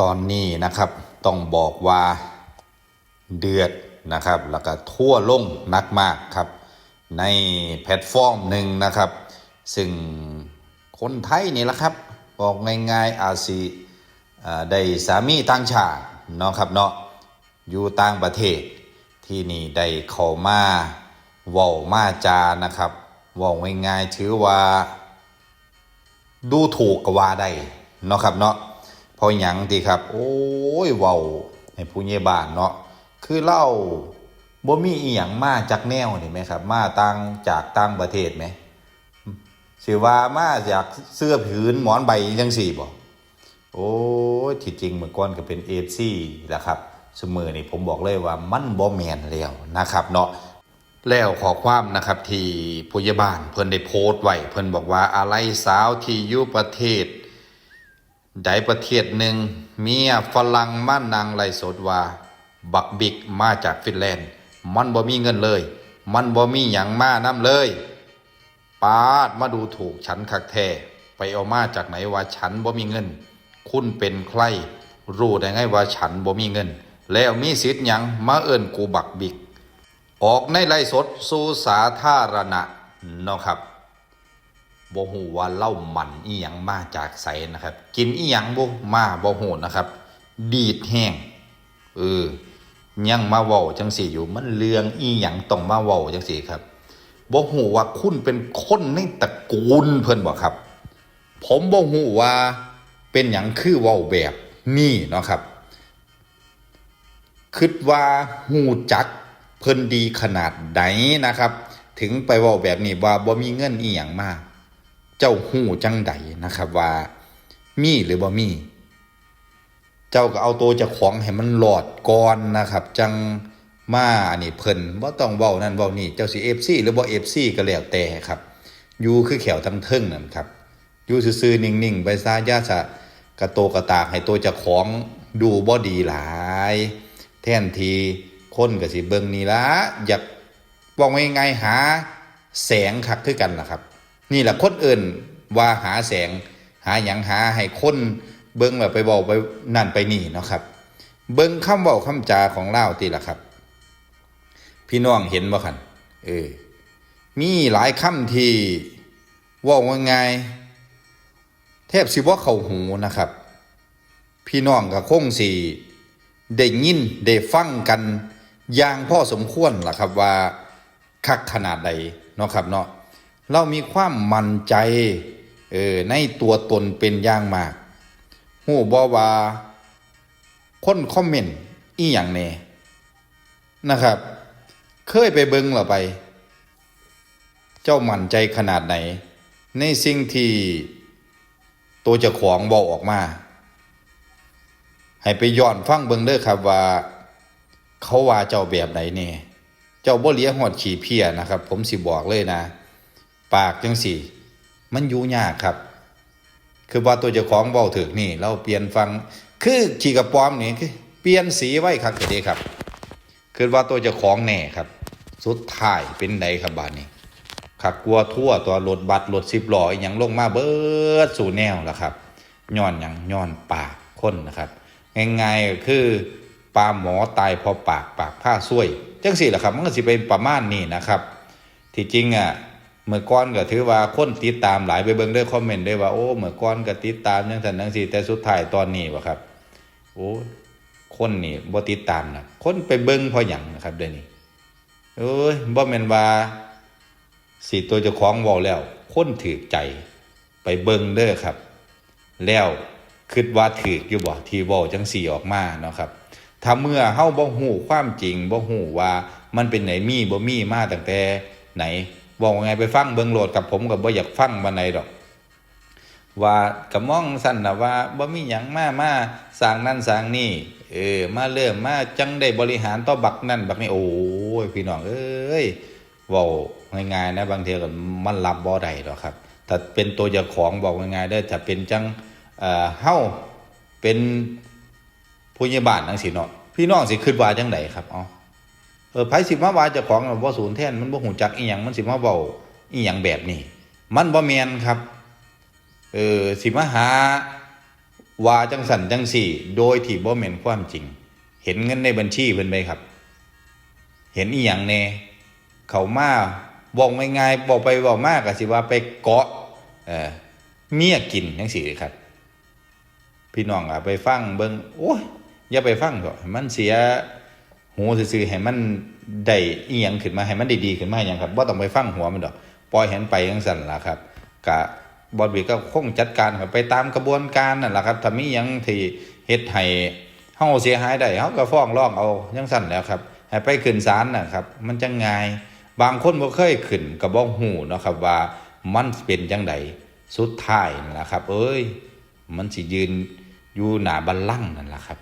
ตอนนี้นะครับต้องบอกว่าเดือดนะครับ แล้วก็ทั่วลงนักมากครับ ในแพลตฟอร์มหนึ่งนะครับ ซึ่งคนไทยนี่แหละครับ บอกง่ายๆอาจสิได้สามีต่างชาติเนาะครับเนาะอยู่ต่างประเทศที่นี่ได้เข้ามาเว้ามาจานะครับเว้าง่ายๆถือว่า ดูถูกกว่าได้เนาะครับเนาะ พอหยังติครับ โอ้ยเว้าให้ผู้ใหญ่บ้านเนาะคือเล่าบ่มีอีหยังมาจากแนวนี่ไหมครับ มาต่างจากต่างประเทศไหมสิว่ามาจากเสื้อผืนหมอนใบจังสี่บ่โอ้ยที่จริงเมื่อก่อนก็เป็นเอฟซีแหละครับสมอนี่ผมบอกเลยว่ามันบ่แมนแล้วนะครับเนาะแล้วขอความนะครับที่ผู้ใหญ่บ้านเพิ่นได้โพสต์ไว้เพิ่นบอกว่าอะไรสาวที่อยู่ประเทศ ใดประเทศหนึ่งเมียฝรั่งมานางไลฟ์สดว่า บักบิกมาจากฟินแลนด์ มันบ่มีเงินเลย มันบ่มีหยังมานํเลยปาดมาดูถูกฉันคักแท้ไปเอามาจากไหนว่าฉันบ่มีเงิน คุณเป็นใคร รู้ได้ไงว่าฉันบ่มีเงิน แล้วมีสิทธิ์หยังมาเอิ้นกูบักบิก ออกในไล่สดสู่สาธารณะเนาะครับ บ่ฮู้ว่าเล่ามันอีหยังมาจากไสนะครับ กินอีหยังบ่มาบ่ฮู้นะครับ ดีดแห้งเออยังมาเว้าจังสี่อยู่มันเรืองอีหยังต้องมาเว้าจังสี่ครับบ่ฮู้ว่าคุณเป็นคนในตระกูลเพิ่นบ่ครับ ผมบ่ฮู้ว่าเป็นหยังคือเว้าแบบนี้เนาะครับคิดว่าหูจักเพิ่นดีขนาดไหนนะครับ ถึงไปเว่าแบบนี้ว่าบ่มีเงินอีหยังมาก เจ้าหู้จังใดนะครับ ว่ามีหรือบ่มี เจ้าก็เอาตัวจ้าของให้มันหลอดก่อนนะครับ จังมาอันนี้เพิ่นบ่ต้องเว้านั่นเว้านี่เจ้าสิ FC หรือบ่ FC ก็แล้วแต่ครับอยู่คือแขวทั้งเทิงนั่นครับอยู่ซื่อๆนิ่งๆไปซะอย่าสะกระโตกระตากให้ตัวจ้าของดูบ่ดีหลาย แทนทีคนก็สิเบิ่งนี่ละอยากบอกว่ายังไงหาแสงคักคือกันล่ะครับ นี่แหละคนอื่นว่าหาแสงหาหยังหาให้คนเบิ่งแบบไปบอกไปนั่นไปนี่เนาะครับ เบิ่งคำเว้าคำจาของเล่าติล่ะครับ พี่น้องเห็นบ่คันเออมีหลายคำที่ว่าว่าไงแทบสิว่าเข้าหูนะครับ พี่น้องก็คงสิได้ยินได้ฟังกันอย่างพ่อสมควรล่ะครับว่าคักขนาดใดเนาะครับเนาะ เรามีความมั่นใจเออในตัวตนเป็นอย่างมากหูบ่ว่าคนคอมเมนต์อีหยังแน่นะครับ เคยไปเบิ่งหรอไป เจ้ามั่นใจขนาดไหน ในสิ่งที่ตัวเจ้าของบอกออกมา ให้ไปย้อนฟังเบิ่งเด้อครับว่า เขาว่าเจ้าแบบไหนเนี่ยเจ้าบ่เลียหอดขี่เพียนะครับ ผมสิบอกเลยนะ ปากจังสี่ มันอยู่ยากครับ คือว่าตัวเจ้าของเว้าถึกนี่ เราเปลี่ยนฟังคือขี่กระป๋อมนี่คือเปลี่ยนสีไว้ครับเด้ครับ คือว่าตัวเจ้าของแน่ครับ สุดท้ายเป็นไดครับบาดนี้ขักกลัวทั่วตัวรถบัสรถสิบล้ออหยังลงมาเบิดสู่แนวแล้วครับย้อนหยังย้อนปากคนนะครับง่ายๆก็คือปลาหมอตายเพอปากปากผ้าซ้ยจังสี่แหละครับมันก็สิเป็นประมาณนี้นะครับ ที่จริงอะ เมื่อก่อนก็ถือว่าคนติดตามหลายไปเบิ่งด้คอมเมนต์ได้ว่าโอ้เมื่อก่อนก็ติดตามจังซั่นจังซี่แต่สุดท้ายตอนนี้บ่ครับ โอ้คนนี่บ่ติดตามนะคนไปเบิ่งเพราะหยังนะครับเดี๋ยวนี้เอ้ยบ่แม่นว่าสิตัวเจ้าของว้าแล้ว คนถือใจไปเบิ่งเด้อครับ แล้วคิดว่าถืออยู่บ่ทีว้าจังสี่ออกมาเนาะครับถ้าเมื่อเฮาบ่ฮู้ความจริงบ่ฮู้ว่ามันเป็นไหนมีบ่มีมาตั้งแต่ไหน บอกว่าไงไปฟังเบิงโหลดกับผมก็บ่อยากฟังบันไดดอก ว่าก็มองสั่นนะว่าบ่มีหยังมามาสร้างนั่นสร้างนี่เออมาเริ่มมาจังได้บริหารต่อบักนั่นบักนี่โอ้ยพี่น้องเอ้ยว้าง่ายๆนะบางทีก็มันรับบ่ได้ดอกครับถ้าเป็นตัวเจ้าของบอกง่ายๆเด้ถ้าเป็นจังเอ่อเฮาเป็นผู้ใหญ่บ้านจังซี่เนาะพี่น้องสิคิดว่าจังไดครับอ๋อ ออไผสิมาว่าเจ้าของน่ะบ่สูญแท่นมันบ่ฮู้จักอีหยังมันสิมาเว้าอีหยังแบบนี้ มันบ่แม่นครับเออสิมาหาว่าจังสันจังสี่ โดยที่บ่แม่นความจริง เห็นเงินในบัญชีเพิ่นไหมครับ เห็นอีหยังแน่เขามาบอกง่ายๆบอกไปบอกมากก็สิว่าไปเกาะเออเมียกินจังสี่ครับ พี่น้องอะไปฟังเบิ่งโอ้ยอย่าไปฟังเถอะมันเสีย หูซื่อๆให้มันได้อีหยังขึ้นมาให้มันดีๆขึ้นมาอย่างครับบ่าต้องไปฟังหัวมันดอกปล่อยให้มันไปจังซั่นล่ะครับกะบอดบีก็คงจัดการไปตามกระบวนการนั่นแหละครับถ้ามียังที่เฮ็ดให้เฮาเสียหายได้เฮาก็ฟ้องร้องเอาจังซั่นแล้วครับให้ไปขึ้นศาลนะครับ มันจังง่ายบางคนบ่เคยขึ้นก็บ่ฮู้เนาะครับว่ามันเป็นจังไดสุดท้ายนั่นล่ะครับ เอ้ย มันสิยืนอยู่หน้าบัลลังก์นั่นแหละครับ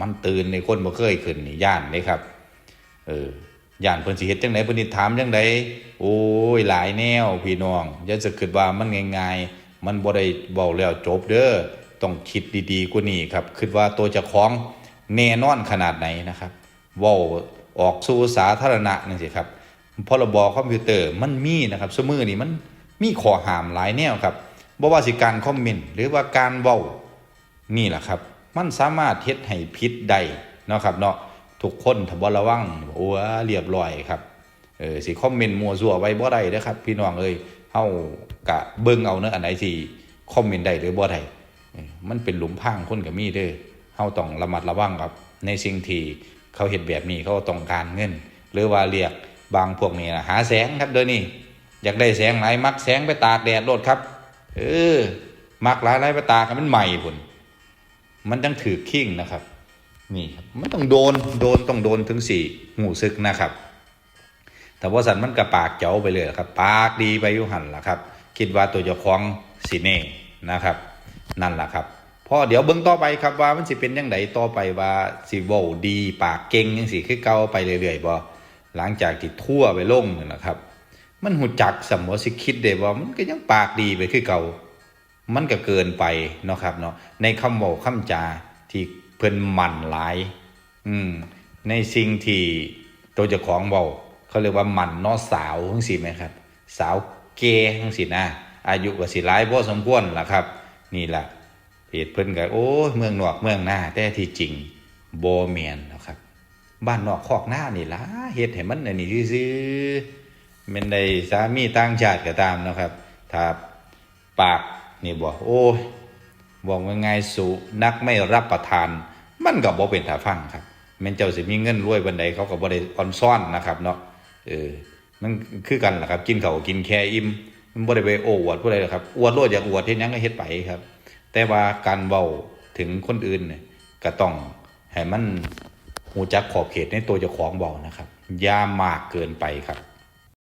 มันตื่นในคนบ่เคยขึ้นนี่ย่านเลยครับ เออย่านเพิ่นสิเฮ็ดจังไดเพิ่นสิถามจังไดโอ้ยหลายแนวพี่น้องอย่าจะคิดว่ามันง่ายๆมันบ่ได้เว้าแล้วจบเด้อต้องคิดดีๆกว่านี้ครับคิดว่าตัวเจ้าของแน่นอนขนาดไหนนะครับเว้าออกสู่สาธารณะนั่นสิครับพรบคอมพิวเตอร์มันมีนะครับซุมื้อนี้มันมีข้อห้ามหลายแนวครับบ่ว่าสิการคอมเมนต์หรือว่าการเว้านี่แหละครับ มันสามารถเฮ็ดให้ผิดได้เนาะครับเนาะทุกคนถ้าบ่ระวังโอ้เรียบร้อยครับเออสิคอมเมนต์มัวซั่วไว้บ่ได้เด้อครับ พี่น้องเอ้ยเฮากะเบิ่งเอาเนอะอันไหนที่คอมเมนต์ได้หรือบ่ได้มันเป็นหลุมพรางคนก็มีเด้อเฮาต้องระมัดระวังครับ ในสิ่งที่เขาเฮ็ดแบบนี้เขาต้องการเงิน หรือว่าเรียกบางพวกนี้นะหาแสงครับเดี๋ยวนี้อยากได้แสงหลายมักแสงไปตากแดดโลดครับ เออ มักหลายหลายไปตากมันใหม่พุ่น มันต้องถือขิ้งนะครับ นี่ครับมันต้องโดนโดนต้องโดนถึงสี่หูซึกนะครับ แต่ว่าสันมันกระปากเจ้าไปเลยครับ ปากดีไปยุหันล่ะครับ คิดว่าตัวเจ้าของสีเน่นะครับ นั่นแหละครับพอเดี๋ยวเบิ้งต่อไปครับว่ามันสิเป็นยังไงต่อไปว่าสิเว้าดีปากเก่งยังสิคือเก่าไปเรื่อยๆบ่หลังจากที่ทั่วไปลงนั่นนะครับ มันหูจักสมมติสิคิดได้ว่ามันก็ยังปากดีไปคือเก่า มันก็เกินไปเนาะครับเนาะในคำบอกคำจาที่เพิ่นหมั่นหลาย อืมในสิ่งที่ตัวเจ้าของเบอกเขาเรียกว่าหมั่นนอสาวทั้งสิไหมครับ สาวเกย์ทั้งสินะอายุก็สิหลายพอสมควรล่ะครับ นี่แหละเพจเพิ่นก็โอ้ยเมืองนอกเมืองหน้าแต่ที่จริงโบเมียนนะครับ บ้านนอกคอกหน้านี่ล่ะเฮ็ดให้มันอันนี้ซื่อๆแม่นได้สามีต่างชาติก็ตามนะครับถ้าปาก นี่บอกโอ้ยบอกว่าไงสุนักไม่รับประทาน มันก็บ่เป็นท่าฟังครับแม่นเจ้าสิมีเงินรวยบันไดเขาก็บ่ได้ออนซ่อนนะครับเนาะเออมันคือกันล่ะครับ กินเขากินแค่อิ่มมันบ่ได้ไปโอ้อวดผู้ใดหรอกครับอวดโลดอยากอวดเฮ็ดหยังก็เฮ็ดไปครับ แต่ว่าการเว้าถึงคนอื่นเนี่ยก็ต้องให้มันหูจักขอบเขตในตัวเจ้าของเบานะครับอย่ามากเกินไปครับ